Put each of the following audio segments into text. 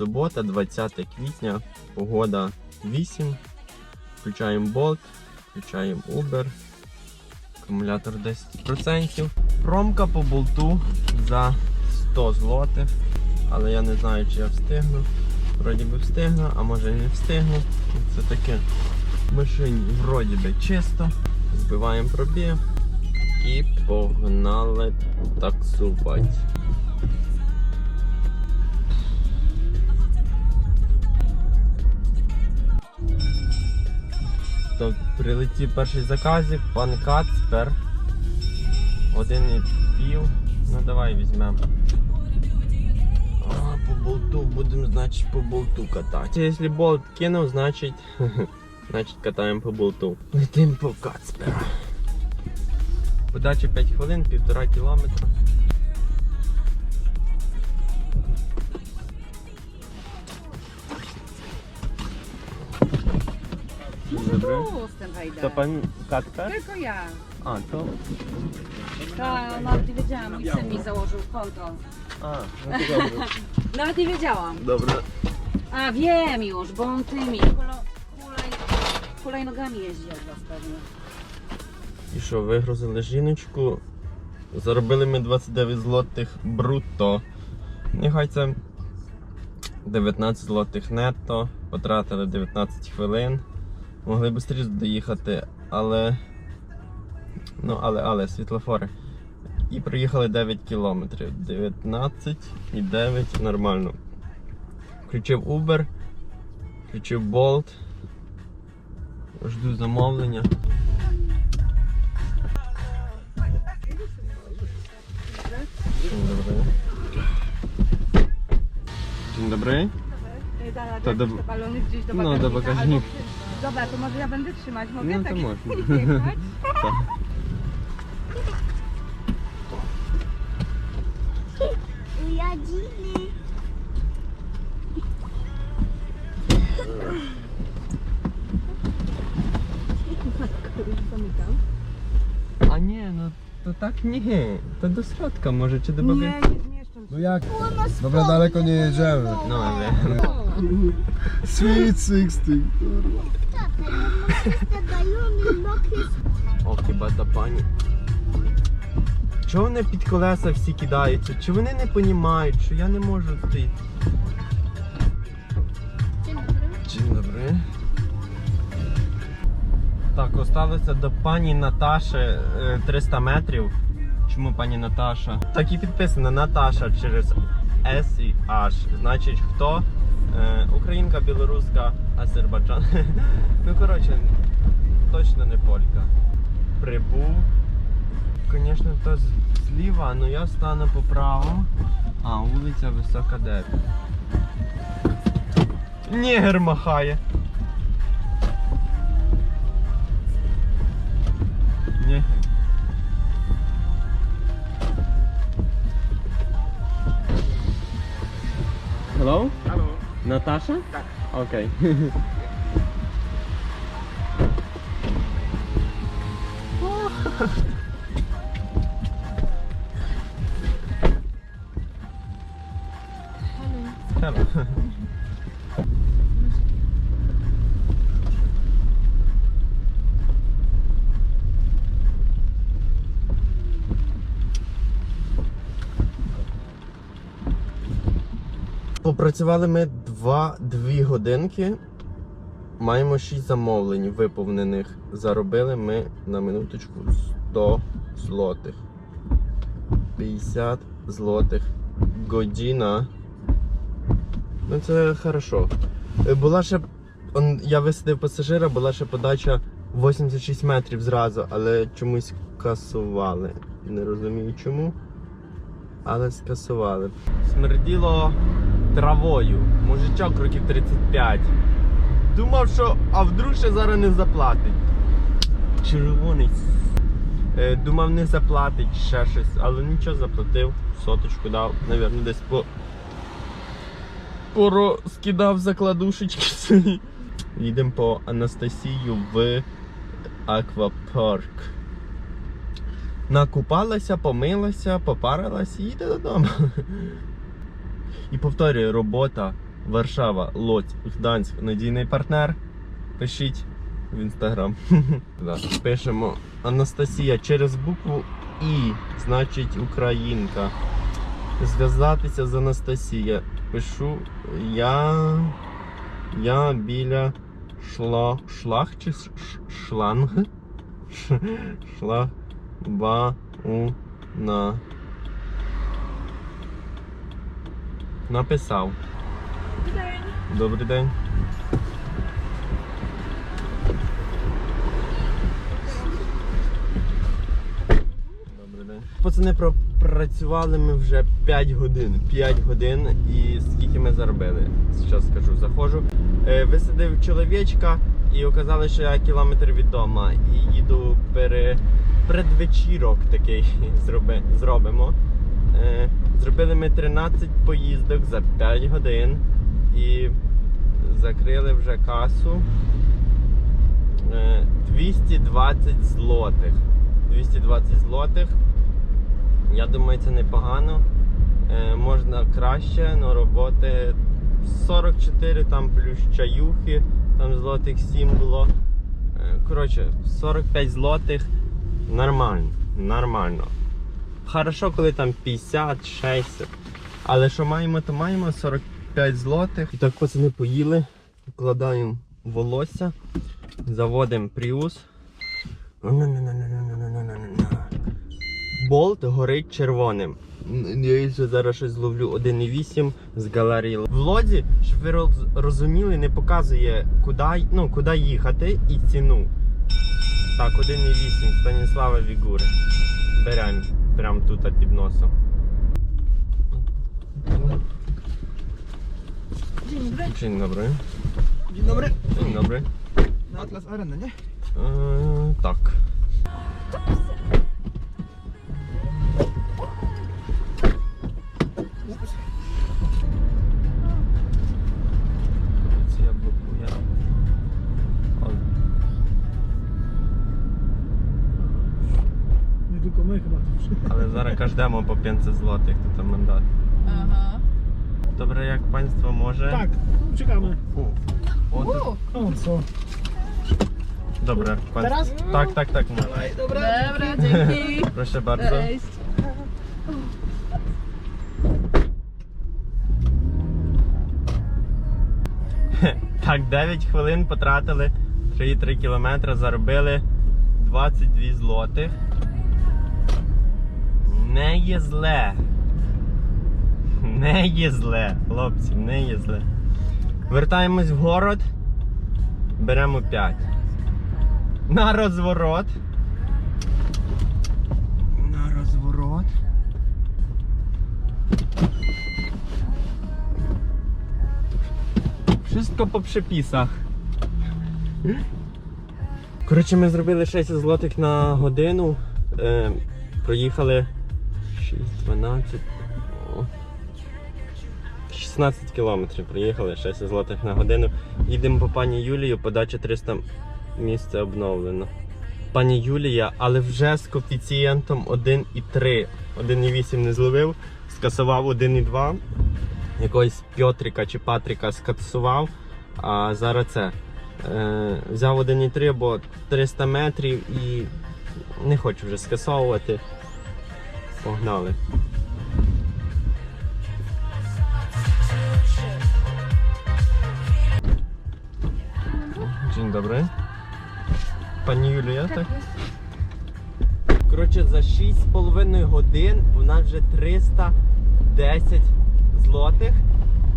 Субота, 20 квітня, погода 8. Включаємо болт, включаємо Uber. Акумулятор 10%. Промка по болту за 100 злотих. Але я не знаю, чи я встигну. Вроді би встигну, а може і не встигну. Це таке. В машині вроді би чисто. Збиваємо пробіг і погнали таксувати. Так, прилетів перший заказик, пан Кацпер. Один і пів. Ну давай візьмемо. По болту будемо, значить, по болту катати. Якщо болт кинув, значить. Значить катаємо по болту. Летим по Кацпера. Подача 5 хвилин, півтора кілометра. Добре. Pustem wejdę. To pan Kacper? Tylko ja. A, to. To nawet nie wiedziałam, mój syn mi założył konto. A, no to dobrze. Nawet nie wiedziałam. Dobra. A wiem już, bo on tymi hulo- hulaj, hulajnogami jeździ od was pewnie. І що, вигрузили жіночку. Заробили ми 29 злотих брутто. Нехай це 19 злотих нетто. Потратили 19 хвилин. Могли б швидше доїхати, але. Ну, але, але, світлофори. І проїхали 9 кілометрів. 19 і 9 нормально. Включив Uber, включив Bolt. Жду замовлення. Dzień dobry. To do no, do bagażnika. Dobra, to może ja będę trzymać. Mogę No to tak można. jechać? Tak. A nie, no to tak nie. To do środka może, czy do boku? Nie, nie. No jak? Dobra, daleko nie jedziemy. No ale. Sweet 16. Tata, ja dają mi mokry О, хіба та пані. Чого вони під колеса всі кидаються? Чи вони не розуміють, що я не можу стоїти? Dzień dobry. Так, осталося до пані Наташі е, 300 метрів. Чому пані Наташа? Так і підписано Наташа через S і H. Значить, хто? Е, Українка, білоруска, Азербайджан. Ну, коротше, точно не полька. Прибув. Звісно, то зліва, але я стану по праву. А, вулиця Висока 9. Нігер махає. Hello? Halo. Natasza? Tak. Okej. Hello. Попрацювали ми 2-2 годинки. Маємо 6 замовлень виповнених. Заробили ми на минуточку 100 злотих. 50 злотих година. Ну це хорошо. Е, Була ще. Я висадив пасажира, була ще подача 86 метрів зразу, але чомусь касували. Не розумію чому. Але скасували. Смерділо травою. Мужичок років 35. Думав, що а вдруг ще зараз не заплатить. Червоний. Е, Думав, не заплатить ще щось, але нічого заплатив. Соточку дав, навірно, десь по. Поро скидав закладушечки свої. Їдемо по Анастасію в аквапарк. Накупалася, помилася, попарилася і їде додому. І повторюю, робота Варшава, Лодь, Гданськ, надійний партнер. Пишіть в інстаграм. Пишемо Анастасія через букву І, значить Українка. Зв'язатися з Анастасія. Пишу я. Я біля шла, шлах чи ш- шланг? Ш- Шлах ба у на. Написав. Добрий день. Добрий день. Пацани пропрацювали ми вже 5 годин. 5 годин і скільки ми заробили? Зараз скажу, заходжу. Е, висадив чоловічка і оказали, що я кілометр від дома. І їду пере... предвечірок такий зроби... зробимо. Е, зробили ми 13 поїздок за 5 годин і закрили вже касу. Е, 220 злотих. 220 злотих. Я думаю, це непогано. Е, можна краще, але роботи 44 там плюс чаюхи, там злотих 7 було. Е, коротше, 45 злотих нормально. Нормально. Хорошо, коли там 50, 60. Але що маємо, то маємо 45 злотих. І так, пацани поїли, вкладаємо волосся, заводимо пріус. Болт горить червоним. Я зараз щось зловлю 1,8 з галерії. В лодзі, щоб ви розуміли, не показує, куди, ну, куди їхати і ціну. Так, 1,8 Станіслава Вігури. Беремо прямо тут під носом. Dzień dobry. Dzień dobry. Dzień dobry. Dzień dobry. Na Atlas Arena, nie? Eee, każdemu po 500 zł to tam mandat. Aha. Dobre, jak państwo może. Tak, czekamy. U. O, to, O, co? dobre. Państwo. Teraz? Tak, tak, tak. może. Dobra. Dobra, dzięki. Proszę bardzo. Cześć. Так, 9 хвилин потратили 3,3 кілометри, заробили 22 злотих. Не є зле. Не є зле, хлопці, не є зле. Вертаємось в город, беремо 5. На розворот. На розворот. Wszystko po przepisach. Коротше, ми зробили 6 злотих на годину. Е, проїхали 6, 12. 16 кілометрів проїхали, 6 злотих на годину. Їдемо по пані Юлію, подача 300 місце обновлено. Пані Юлія, але вже з коефіцієнтом 1,3. 1,8 не зловив, скасував 1,2 якогось Пьотрика чи Патрика скасував, а зараз це. Е, взяв 1,3 бо 300 метрів і не хочу вже скасовувати. Погнали. Dzień dobry. Пані Юлія, так? Коротше, за 6,5 годин у нас вже 310 злотих.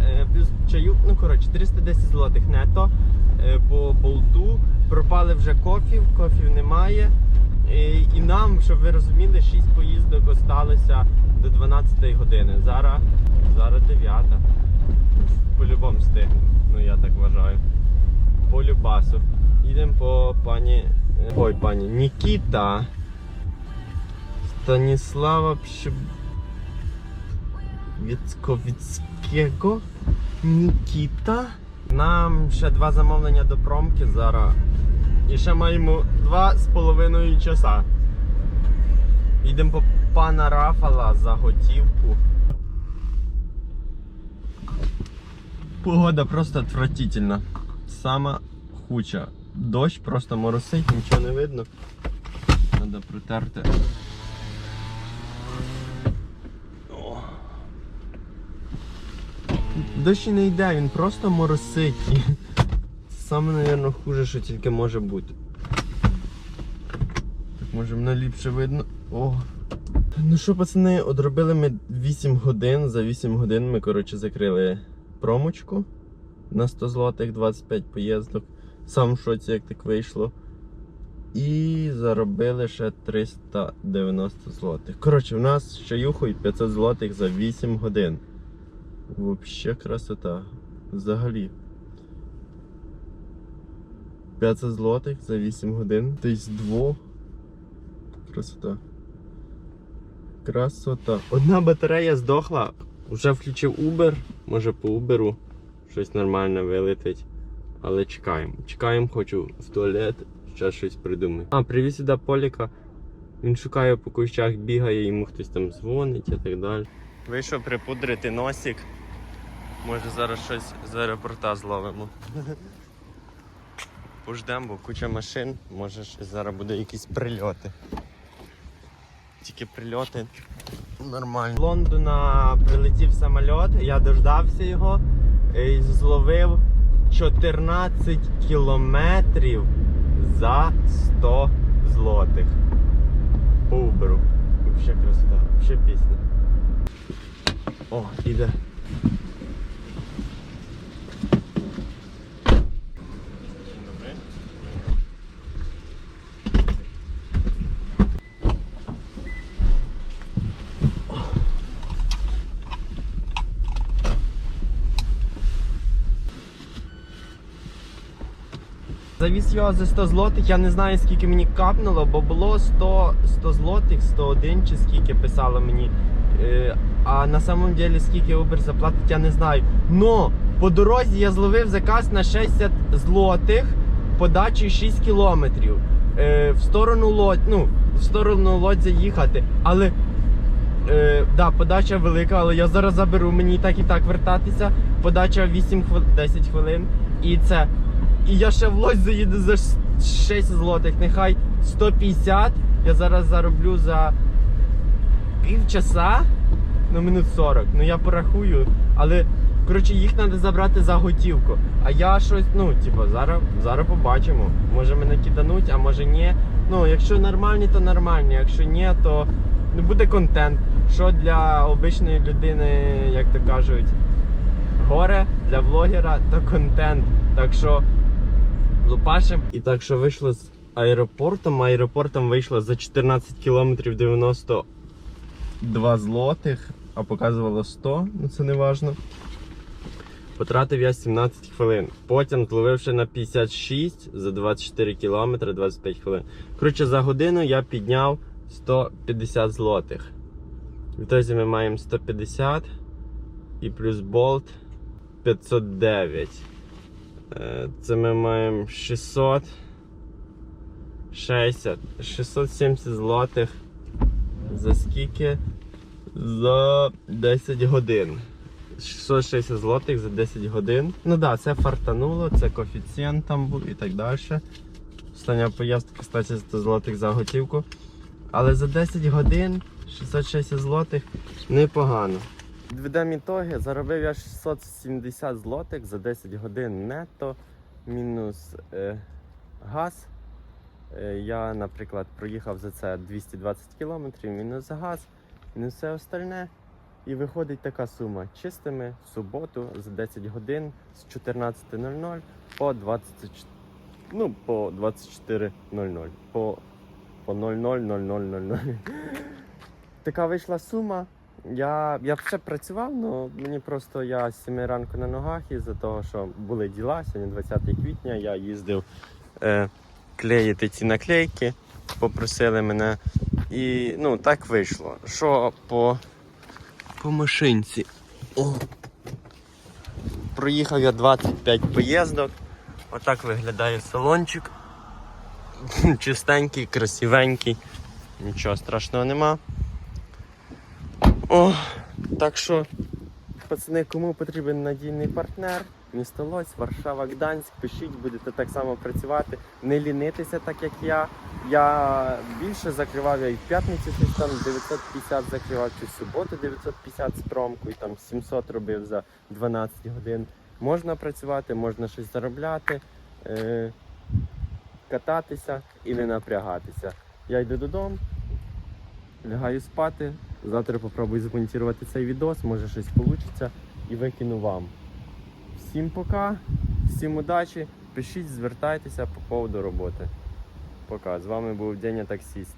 Е, Плюс чаю, ну коротше, 310 злотих нето е, по болту. Пропали вже кофів, кофів немає. І, нам, щоб ви розуміли, 6 поїздок осталося до 12 години. Зараз, зараз 9. По-любому встигнемо, ну я так вважаю. По любасу. Їдемо по пані. Ой, пані Нікіта. Станіслава Пшиб... Віцковіцького Нікіта. Нам ще два замовлення до промки зараз. І ще маємо два з половиною часа. Йдемо по пана Рафала за готівку. Погода просто отвратительна. Сама хуча. Дощ просто моросить, нічого не видно. Треба протерти. О. Дощ не йде, він просто моросить. Саме, мабуть, хуже, що тільки може бути. Так може мене ліпше видно. О. Ну що, пацани, одробили ми 8 годин. За 8 годин ми, коротше, закрили промочку на 100 злотих, 25 поїздок. Сам в шоці, як так вийшло. І заробили ще 390 злотих. Коротше, в нас ще юхою 500 злотих за 8 годин. Вообще красота. Взагалі. 500 злотих за 8 годин. Десь двох. Красота. Красота. Одна батарея здохла. Вже включив Uber. Може по Uber щось нормальне вилетить. Але чекаємо. Чекаємо, хочу в туалет, ще щось придумаю. А, привіз сюди Поліка. Він шукає по кущах, бігає, йому хтось там дзвонить і так далі. Вийшов припудрити носик. Може зараз щось з аеропорта зловимо. Пождемо, бо куча машин, може зараз буде якісь прильоти. Тільки прильоти нормально. З Лондона прилетів самоліт, я дождався його і зловив 14 кілометрів за 100 злотих. По. Вообще красота, вообще пісня. О, іде. Добре. Завіз його за 100 злотих, я не знаю скільки мені капнуло, бо було 100, 100 злотих, 101 чи скільки писало мені. Е, а на самом деле скільки Uber заплатить, я не знаю. Но по дорозі я зловив заказ на 60 злотих, подачі 6 кілометрів. Е, в сторону лодь, ну, в сторону лодзя їхати. Але Е, да, подача велика, але я зараз заберу мені так і так вертатися. Подача 8 хвил... 10 хвилин. І це. І я ще в лось заїду за 6 злотих. Нехай 150. Я зараз зароблю за півчаса, ну минут 40. Ну я порахую. Але коротше їх треба забрати за готівку. А я щось, ну, типу, зараз, зараз побачимо. Може мене кидануть, а може ні. Ну, якщо нормальні, то нормальні. Якщо ні, то не буде контент. Що для обичної людини, як то кажуть, горе для блогера то контент. Так що лупашем. І так що вийшло з аеропортом. Аеропортом вийшло за 14 кілометрів 92 злотих, а показувало 100, ну це не важно. Потратив я 17 хвилин. Потім зловивши на 56 за 24 кілометри 25 хвилин. Коротше, за годину я підняв 150 злотих. Відтоді ми маємо 150 і плюс болт 509. Е, Це ми маємо 600. 60, 670 злотих. За скільки? За 10 годин. 660 злотих за 10 годин. Ну так, да, це фартануло, це коефіцієнт там був і так далі. Остання поїздка, кстати, 100 злотих за готівку. Але за 10 годин 660 злотих непогано. Підведемо ітоги, заробив я 670 злотих за 10 годин нетто, мінус е, газ. Е, я, наприклад, проїхав за це 220 кілометрів, мінус газ, мінус все остальне. І виходить така сума чистими в суботу за 10 годин з 14.00 по 24, ну, по 24.00. По, по 00.00.00. Така вийшла сума. Я, я ще працював, але мені просто я з 7 ранку на ногах із-за того, що були діла. Сьогодні 20 квітня, я їздив е, клеїти ці наклейки, попросили мене. І ну, так вийшло. Що по, по машинці? О. проїхав я 25 поїздок. Отак виглядає салончик. Чистенький, красивенький. Нічого страшного нема. О, так що, пацани, кому потрібен надійний партнер, місто Лось, Варшава, Гданськ, пишіть, будете так само працювати, не лінитися, так як я. Я більше закривав, я і в п'ятницю щось там 950 закривав, чи в суботу 950 з промкою, там 700 робив за 12 годин. Можна працювати, можна щось заробляти, е- кататися і не напрягатися. Я йду додому, лягаю спати. Завтра попробую змонтувати цей відос, може щось вийде і викину вам. Всім пока, всім удачі. Пишіть, звертайтеся по поводу роботи. Пока. З вами був Деня Таксіст.